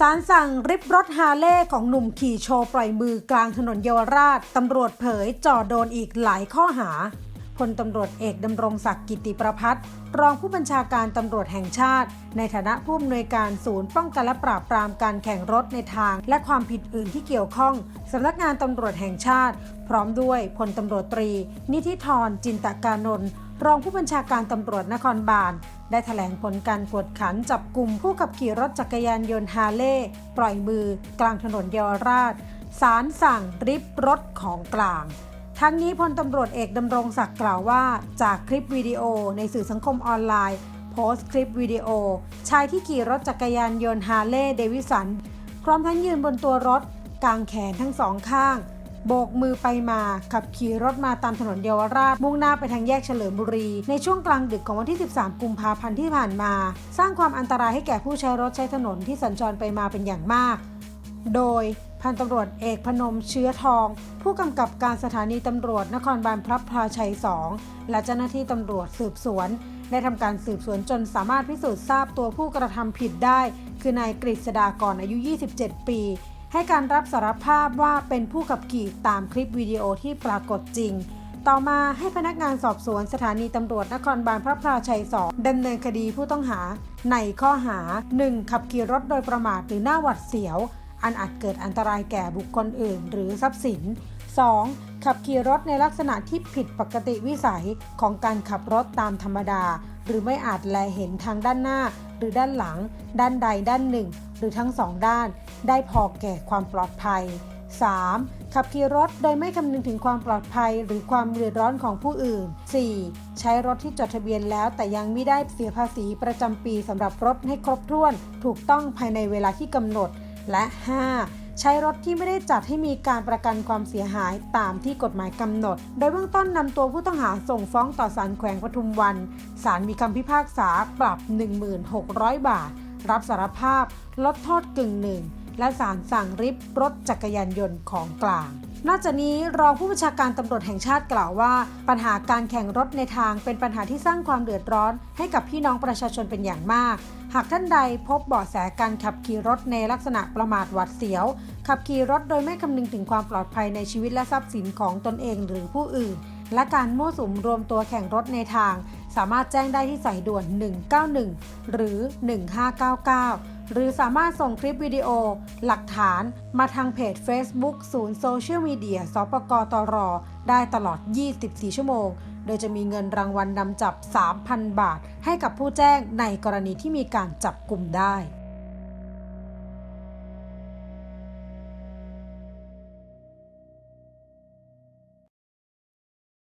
สารสั่งริบรถฮาร์เลย์ของหนุ่มขี่โชว์ปล่อยมือกลางถนนเยาวราช ตำรวจเผยจ่อโดนอีกหลายข้อหา พลตำรวจเอกดำรงศักดิ์กิติประพัฒน์รองผู้บัญชาการตำรวจแห่งชาติ ในฐานะผู้อำนวยการศูนย์ป้องกันและปราบปรามการแข่งรถในทาง และความผิดอื่นที่เกี่ยวข้องสำนักงานตำรวจแห่งชาติ พร้อมด้วยพลตำรวจตรี นิธิธรจินตกานนท์รองผู้บัญชาการตำรวจนครบาล ได้แถลงผลการกวดขันจับกลุ่มผู้ขับขี่รถจักรยานยนต์ฮาร์เลย์ปล่อยมือ กลางถนนเยาวราชศาลสั่งริบรถของกลาง ทั้งนี้พลตำรวจเอกดำรงศักดิ์กล่าวว่า จากคลิปวิดีโอในสื่อสังคมออนไลน์ โพสต์คลิปวิดีโอ ชายที่ขี่รถจักรยานยนต์ฮาร์เลย์เดวิสันพร้อมทั้งยืนบนตัวรถ กางแขนทั้งสองข้าง โบกมือไปมาขับขี่รถมาตามถนนเยาวราช มุ่งหน้าไปทางแยกเฉลิมบุรี ในช่วงกลางดึกของวันที่ 13 กุมภาพันธ์ที่ผ่านมา สร้างความอันตรายให้แก่ผู้ใช้รถใช้ถนนที่สัญจรไปมาเป็นอย่างมาก โดย พันตำรวจเอกพนมเชื้อทอง ผู้กำกับการสถานีตำรวจนครบาลพระพาชัย 2 และเจ้าหน้าที่ตำรวจสืบสวน ได้ทำการสืบสวนจนสามารถพิสูจน์ทราบตัวผู้กระทำผิดได้ คือนายกฤษดากรอายุ 27 ปี ให้การรับสารภาพว่าเป็นผู้ขับขี่ตามคลิปวิดีโอที่ปรากฏจริง ต่อมาให้พนักงานสอบสวนสถานีตำรวจนครบาลพระพาชัย 2ดำเนินคดีผู้ต้องหา ในข้อหา 1. ขับขี่รถโดยประมาทหรือหน้าหวัดเสียว อันอาจเกิดอันตรายแก่บุคคลอื่น หรือทรัพย์สิน 2. ขับขี่รถในลักษณะที่ผิดปกติวิสัยของการขับรถตามธรรมดา หรือไม่อาจแลเห็นทางด้านหน้า หรือด้านหลัง ด้านใดด้านหนึ่ง หรือทั้งสองด้าน ได้พอแก่ความปลอดภัย 3. ขับขี่รถโดยไม่คำนึงถึงความปลอดภัย หรือความเดือดร้อนของผู้อื่น 4. ใช้รถที่จดทะเบียนแล้วแต่ยังไม่ได้เสียภาษีประจำปีสำหรับรถให้ครบถ้วน ถูกต้องภายในเวลาที่กำหนด และ 5. ใช้รถที่ไม่ได้จัดให้มีการประกันความเสียหายตามที่กฎหมายกำหนด โดยเบื้องต้นนำตัวผู้ต้องหาส่งฟ้องต่อศาลแขวงปทุมวัน ศาลมีคำพิพากษาปรับ 1600บาท รับสารภาพ ลดโทษกึ่งหนึ่งและศาลสั่งริบรถจักรยานยนต์ของกลาง นอกจากนี้รองผู้บัญชาการตำรวจแห่งชาติกล่าวว่า ปัญหาการแข่งรถในทางเป็นปัญหาที่สร้างความเดือดร้อน ให้กับพี่น้องประชาชนเป็นอย่างมาก หากท่านใดพบเบาะแสการขับขี่รถในลักษณะประมาทหวาดเสียว ขับขี่รถโดยไม่คำนึงถึงความปลอดภัยในชีวิตและทรัพย์สินของตนเองหรือผู้อื่น และการมั่วสุมรวมตัวแข่งรถในทาง สามารถแจ้งได้ที่สายด่วน 191 หรือ 1599 หรือสามารถส่งคลิปวิดีโอ หลักฐานมาทางเพจ Facebook ศูนย์โซเชียลมีเดียสปกตร ได้ตลอด 24 ชั่วโมง โดยจะมีเงินรางวัลนำจับ 3,000 บาท ให้กับผู้แจ้งในกรณีที่มีการจับกลุ่มได้